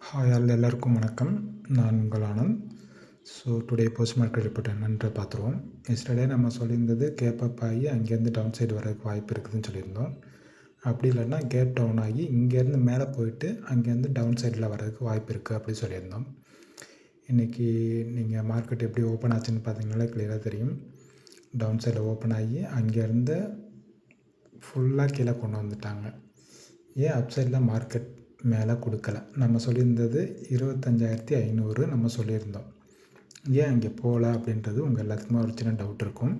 Hi all எல்லாருக்கும் வணக்கம். நான் உங்கள் Anand. So today post market report என்னன்ற பார்த்துருவோம். எஸ்டர்டே நம்ம சொல்லியிருந்தது கேப் அப் ஆகி அங்கேருந்து டவுன் சைடு வரதுக்கு வாய்ப்பு இருக்குதுன்னு சொல்லியிருந்தோம். அப்படி இல்லைன்னா கேப் டவுன் ஆகி இங்கேருந்து மேலே போயிட்டு அங்கேருந்து டவுன் சைடில் வர்றதுக்கு வாய்ப்பு இருக்குது அப்படி சொல்லியிருந்தோம். இன்றைக்கி நீங்கள் மார்க்கெட் எப்படி ஓப்பன் ஆச்சுன்னு பார்த்தீங்கன்னா கிளியராக தெரியும். டவுன் சைடில் ஓப்பன் ஆகி அங்கேருந்து ஃபுல்லாக கீழே கொண்டு வந்துட்டாங்க. ஏன் அப் சைடில் மார்க்கெட் மேலே கொடுக்கல. நம்ம சொல்லியிருந்தது இருபத்தஞ்சாயிரத்தி ஐநூறு நம்ம சொல்லியிருந்தோம். ஏன் அங்கே போகல அப்படின்றது உங்கள் எல்லாத்துக்குமே ஒரு சின்ன டவுட் இருக்கும்.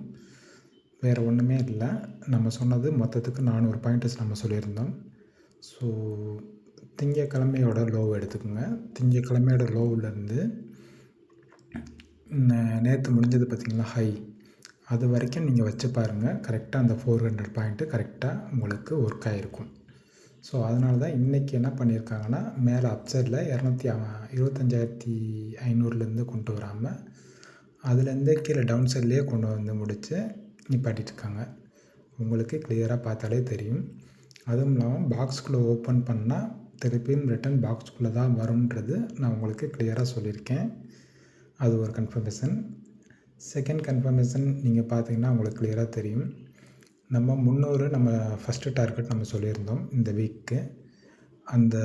வேறு ஒன்றுமே இல்லை. நம்ம சொன்னது மொத்தத்துக்கு நானூறு பாயிண்ட்ஸ் நம்ம சொல்லியிருந்தோம். ஸோ திங்கக்கிழமையோட லோவ் எடுத்துக்கோங்க. திங்கக்கிழமையோட லோவிலேருந்து நேற்று முடிஞ்சது பார்த்திங்களா? ஹை அது வரைக்கும் நீங்கள் வச்சு பாருங்கள் கரெக்டாக அந்த ஃபோர் ஹண்ட்ரட் பாயிண்ட்டு கரெக்டாக உங்களுக்கு ஒர்க் ஆகிருக்கும் ஸோ அதனால தான் இன்றைக்கி என்ன பண்ணியிருக்காங்கன்னா மேலே அப்சைடில் இரநூத்தி இருபத்தஞ்சாயிரத்தி ஐநூறுலேருந்து கொண்டு வராமல் அதுலேருந்தே கீழே டவுன் சைட்லேயே கொண்டு வந்து முடித்து நிப்பாட்டிட்டுருக்காங்க. உங்களுக்கு கிளியராக பார்த்தாலே தெரியும். அதுவும் இல்லாமல் பாக்ஸ்குள்ளே ஓப்பன் பண்ணால் திருப்பியும் ரிட்டன் பாக்ஸ்குள்ளே தான் வரும்ன்றது நான் உங்களுக்கு கிளியராக சொல்லியிருக்கேன். அது ஒரு கன்ஃபர்மேஷன் செகண்ட் கன்ஃபர்மேஷன் நீங்கள் பார்த்தீங்கன்னா உங்களுக்கு கிளியராக தெரியும். நம்ம முந்நூறு நம்ம ஃபஸ்ட்டு டார்கெட் நம்ம சொல்லியிருந்தோம் இந்த வீக்கு அந்த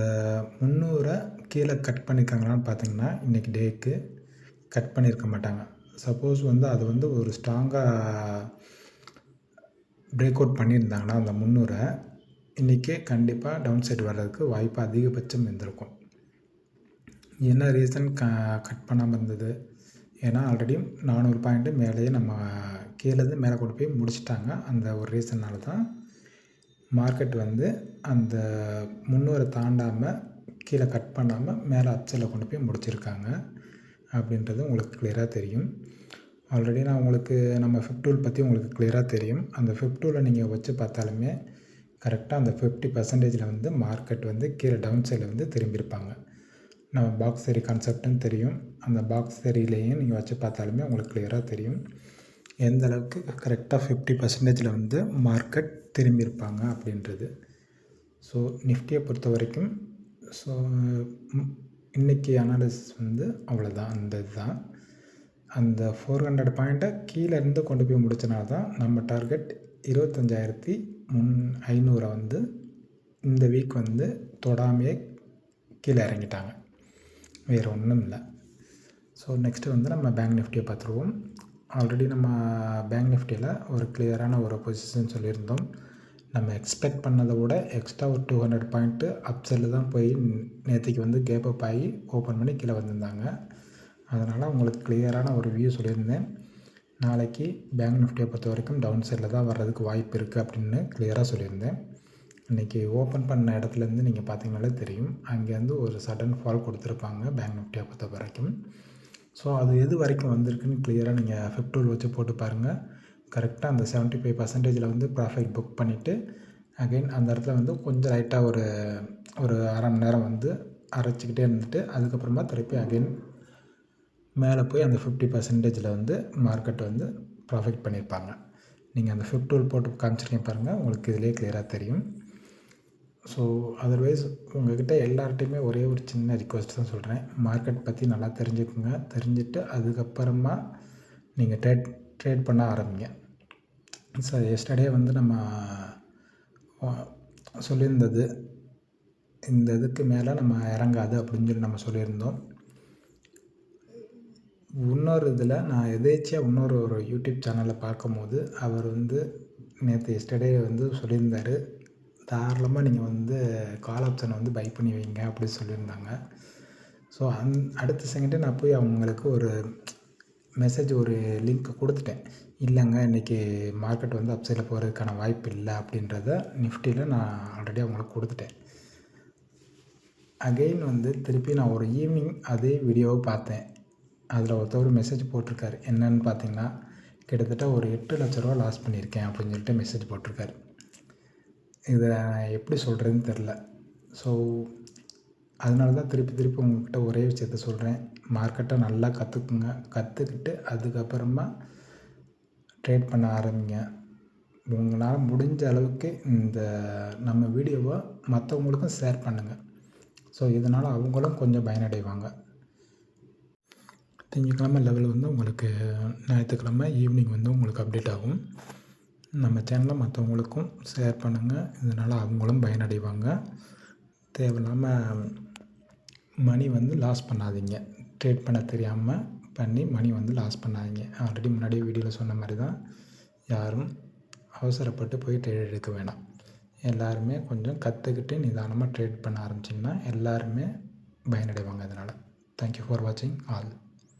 முந்நூறை கீழே கட் பண்ணியிருக்காங்களான்னு பார்த்தீங்கன்னா இன்றைக்கி டேக்கு கட் பண்ணியிருக்க மாட்டாங்க. சப்போஸ் வந்து அது வந்து ஒரு ஸ்ட்ராங்காக பிரேக் அவுட் பண்ணியிருந்தாங்கன்னா அந்த முந்நூறை இன்றைக்கே கண்டிப்பாக டவுன் சைடு வர்றதுக்கு வாய்ப்பு அதிகபட்சம் இருந்திருக்கும். என்ன ரீசன் க கட் பண்ணாமல் இருந்தது? ஏன்னா ஆல்ரெடி நானூறு பாயிண்ட்டு மேலேயே நம்ம கீழேருந்து மேலே கொண்டு போய் முடிச்சிட்டாங்க. அந்த ஒரு ரீசனால் தான் மார்க்கெட் வந்து அந்த முந்நூறை தாண்டாமல் கீழே கட் பண்ணாமல் மேலே அப்சைடில் கொண்டு போய் முடிச்சிருக்காங்க அப்படின்றது உங்களுக்கு கிளியராக தெரியும். ஆல்ரெடி நான் உங்களுக்கு நம்ம ஃபிஃப்டூல் பற்றி உங்களுக்கு கிளியராக தெரியும். அந்த ஃபிஃப்டூவில் நீங்கள் வச்சு பார்த்தாலுமே கரெக்டாக அந்த ஃபிஃப்டி பர்சன்டேஜில் வந்து மார்க்கெட் வந்து கீழே டவுன் சைடில் வந்து திரும்பியிருப்பாங்க நம்ம பாக்ஸ் சரி கான்செப்ட்னு தெரியும். அந்த பாக்ஸ் சரியிலையும் நீங்கள் வச்சு பார்த்தாலுமே உங்களுக்கு கிளியராக தெரியும். எந்த அளவுக்கு கரெக்டாக ஃபிஃப்டி பர்சன்டேஜில் வந்து மார்க்கெட் திரும்பியிருப்பாங்க அப்படின்றது. ஸோ நிஃப்டியை பொறுத்த வரைக்கும் ஸோ இன்றைக்கி அனாலிசிஸ் வந்து அவ்வளோதான் அந்த இதுதான். அந்த ஃபோர் ஹண்ட்ரட் பாயிண்ட்டை கீழேருந்து கொண்டு போய் முடிச்சனால தான் நம்ம டார்கெட் இருபத்தஞ்சாயிரத்தி முன் ஐநூறை வந்து இந்த வீக் வந்து தொடாமையே கீழே இறங்கிட்டாங்க. வேறு ஒன்றும் இல்லை. ஸோ நெக்ஸ்ட்டு வந்து நம்ம பேங்க் நிஃப்டியை பார்த்துருவோம். ஆல்ரெடி நம்ம பேங்க் நிஃப்டியில் ஒரு கிளியரான ஒரு பொசிஷன் சொல்லியிருந்தோம். நம்ம எக்ஸ்பெக்ட் பண்ணதை விட எக்ஸ்ட்ரா ஒரு டூ ஹண்ட்ரட் பாயிண்ட்டு அப்சைடில் தான் போய் நேற்றுக்கு வந்து கேப் அப் ஆகி ஓப்பன் பண்ணி கீழே வந்திருந்தாங்க. அதனால் உங்களுக்கு கிளியரான ஒரு வியூ சொல்லியிருந்தேன். நாளைக்கு பேங்க் நிஃப்டியை பொறுத்த வரைக்கும் டவுன் சைடில் தான் வர்றதுக்கு வாய்ப்பு இருக்குது அப்படின்னு கிளியராக சொல்லியிருந்தேன். இன்றைக்கி ஓப்பன் பண்ண இடத்துலேருந்து நீங்கள் பார்த்தீங்கனாலே தெரியும். அங்கேருந்து ஒரு சடன் ஃபால் கொடுத்துருப்பாங்க பேங்க் நிஃப்டியை பொறுத்த வரைக்கும். ஸோ அது எது வரைக்கும் வந்திருக்குன்னு கிளியராக நீங்கள் ஃபிஃப்டூல் வச்சு போட்டு பாருங்கள் கரெக்டாக அந்த செவன்ட்டி ஃபைவ் பர்சன்டேஜில் வந்து ப்ராஃபிட் புக் பண்ணிவிட்டு அகைன் அந்த இடத்துல வந்து கொஞ்சம் லைட்டாக ஒரு ஒரு அரை மணி நேரம் வந்து அரைச்சிக்கிட்டே இருந்துட்டு அதுக்கப்புறமா திருப்பி அகைன் மேலே போய் அந்த ஃபிஃப்டி பர்சன்டேஜில் வந்து மார்க்கெட் வந்து ப்ராஃபிட் பண்ணியிருப்பாங்க. நீங்கள் அந்த ஃபிஃப்டூல் போட்டு காமிச்சிருக்கீங்க பாருங்கள் உங்களுக்கு இதிலே கிளியராக தெரியும். ஸோ அதர்வைஸ் உங்கள்கிட்ட எல்லார்ட்டையுமே ஒரே ஒரு சின்ன ரிக்வஸ்ட் தான் சொல்கிறேன் மார்க்கெட் பற்றி நல்லா தெரிஞ்சுக்குங்க. தெரிஞ்சுட்டு அதுக்கப்புறமா நீங்கள் ட்ரேட் ட்ரேட் பண்ண ஆரம்பிங்க. சார் எஸ்டர்டே வந்து நம்ம சொல்லியிருந்தது. இந்த இதுக்கு மேலே நம்ம இறங்காது அப்படின்னு சொல்லி நம்ம சொல்லியிருந்தோம். இன்னொரு இதில் நான் எதேச்சியாக இன்னொரு ஒரு யூடியூப் சேனலில் பார்க்கும்போது அவர் வந்து நேற்று எஸ்டர்டே வந்து சொல்லியிருந்தார். தாராளமாக நீங்கள் வந்து கால் ஆப்ஷனை வந்து பை பண்ணி வைங்க அப்படி சொல்லியிருந்தாங்க. ஸோ அந் அடுத்த செகண்டே நான் போய் அவங்களுக்கு ஒரு மெசேஜ் ஒரு லிங்க் கொடுத்துட்டேன். இல்லைங்க இன்றைக்கி மார்க்கெட் வந்து அப்சைடில் போகிறதுக்கான வாய்ப்பு இல்லை அப்படின்றத நிஃப்டியில் நான் ஆல்ரெடி அவங்களுக்கு கொடுத்துட்டேன். அகெயின் வந்து திருப்பி நான் ஒரு ஈவினிங் அதே வீடியோவை பார்த்தேன். அதில் ஒருத்தவர் மெசேஜ் போட்டிருக்காரு. என்னன்னு பார்த்தீங்கன்னா கிட்டத்தட்ட ஒரு எட்டு லட்ச ரூபா லாஸ் பண்ணியிருக்கேன் அப்படின்னு சொல்லிட்டு மெசேஜ் போட்டிருக்காரு. இதை நான் எப்படி சொல்கிறதுன்னு தெரில. ஸோ அதனால தான் திருப்பி திருப்பி உங்கள்கிட்ட ஒரே விஷயத்த சொல்கிறேன் மார்க்கெட்டை நல்லா கற்றுக்குங்க கற்றுக்கிட்டு அதுக்கப்புறமா ட்ரேட் பண்ண ஆரம்பிங்க. உங்களால் முடிஞ்ச அளவுக்கு இந்த நம்ம வீடியோவை மற்றவங்களுக்கும் ஷேர் பண்ணுங்கள் ஸோ இதனால் அவங்களும் கொஞ்சம் பயனடைவாங்க. திங்கக்கிழமை லெவல் வந்து உங்களுக்கு ஞாயிற்றுக்கிழமை ஈவினிங் வந்து உங்களுக்கு அப்டேட் ஆகும். நம்ம சேனலை மற்றவங்களுக்கும் ஷேர் பண்ணுங்கள் இதனால் அவங்களும் பயனடைவாங்க. தேவையில்லாமல் மணி வந்து லாஸ் பண்ணாதீங்க. ட்ரேட் பண்ண தெரியாமல் பண்ணி மணி வந்து லாஸ் பண்ணாதீங்க. ஆல்ரெடி முன்னாடியே வீடியோவில் சொன்ன மாதிரி தான் யாரும் அவசரப்பட்டு போய் ட்ரேட் எடுக்க வேணாம். எல்லாருமே கொஞ்சம் கற்றுக்கிட்டு நிதானமாக ட்ரேட் பண்ண ஆரம்பிச்சிங்கன்னா எல்லாருமே பயனடைவாங்க அதனால் தேங்க்யூ ஃபார் வாட்சிங் ஆல்